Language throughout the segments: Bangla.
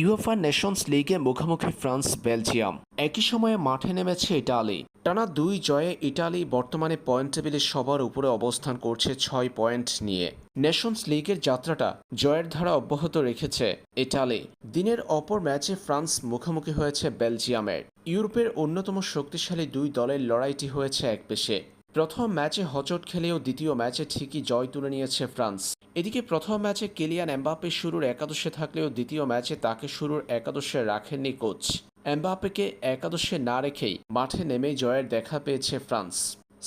ইউএফা নেশনস লিগে মুখোমুখি ফ্রান্স, বেলজিয়াম। একই সময়ে মাঠে নেমেছে ইটালি। টানা দুই জয়ে ইটালি বর্তমানে পয়েন্ট টেবিলে সবার উপরে অবস্থান করছে ছয় পয়েন্ট নিয়ে। নেশনস লিগের যাত্রাটা জয়ের ধারা অব্যাহত রেখেছে ইটালি। দিনের অপর ম্যাচে ফ্রান্স মুখোমুখি হয়েছে বেলজিয়ামের। ইউরোপের অন্যতম শক্তিশালী দুই দলের লড়াইটি হয়েছে এক পেশে প্রথম ম্যাচে হচট খেলেও দ্বিতীয় ম্যাচে ঠিকই জয় তুলে নিয়েছে ফ্রান্স। এদিকে প্রথম ম্যাচে কেলিয়ান এম্বাপে শুরুর একাদশে থাকলেও দ্বিতীয় ম্যাচে তাকে শুরুর একাদশে রাখেননি কোচ। এম্বাপেকে একাদশে না রেখেই মাঠে নেমে জয়ের দেখা পেয়েছে ফ্রান্স।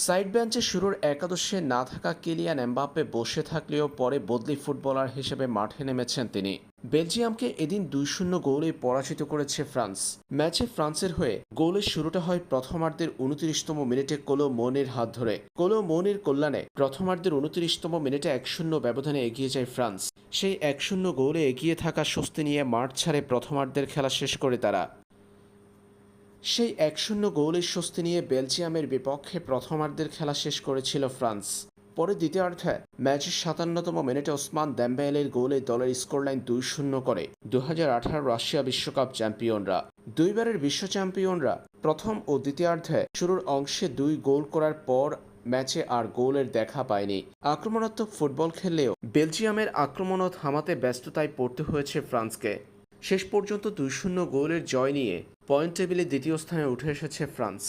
সাইড বেঞ্চে শুরুর একাদশে না থাকা কেলিয়ান এম্বাপে বসে থাকলেও পরে বদলি ফুটবলার হিসেবে মাঠে নেমেছেন তিনি। বেলজিয়ামকে এদিন দুই শূন্য গোলে পরাজিত করেছে ফ্রান্স। ম্যাচে ফ্রান্সের হয়ে গোলের শুরুটা হয় প্রথমার্ধের উনত্রিশতম মিনিটে কোলো মনের হাত ধরে। কোলো মনের কল্যাণে প্রথমার্ধের উনত্রিশতম মিনিটে এক শূন্য ব্যবধানে এগিয়ে যায় ফ্রান্স। সেই এক শূন্য গোলে এগিয়ে থাকা স্বস্তি নিয়ে মাঠ ছাড়ে প্রথমার্ধের খেলা শেষ করে তারা। সেই এক শূন্য গোলের স্বস্তি নিয়ে বেলজিয়ামের বিপক্ষে প্রথমার্ধের খেলা শেষ করেছিল ফ্রান্স। পরে দ্বিতীয়ার্ধে ম্যাচের সাতান্নতম মিনিটে ওসমান দ্যাম্বায়েলের গোলে দলের স্কোরলাইন দুই শূন্য করে দু হাজার আঠারো রাশিয়া বিশ্বকাপ চ্যাম্পিয়নরা। দুইবারের বিশ্ব চ্যাম্পিয়নরা প্রথম ও দ্বিতীয়ার্ধে শুরুর অংশে দুই গোল করার পর ম্যাচে আর গোলের দেখা পায়নি। আক্রমণাত্মক ফুটবল খেললেও বেলজিয়ামের আক্রমণও থামাতে ব্যস্ততায় পড়তে হয়েছে ফ্রান্সকে। শেষ পর্যন্ত দুই শূন্য গোলের জয় নিয়ে পয়েন্ট টেবিলে দ্বিতীয় স্থানে উঠে এসেছে ফ্রান্স।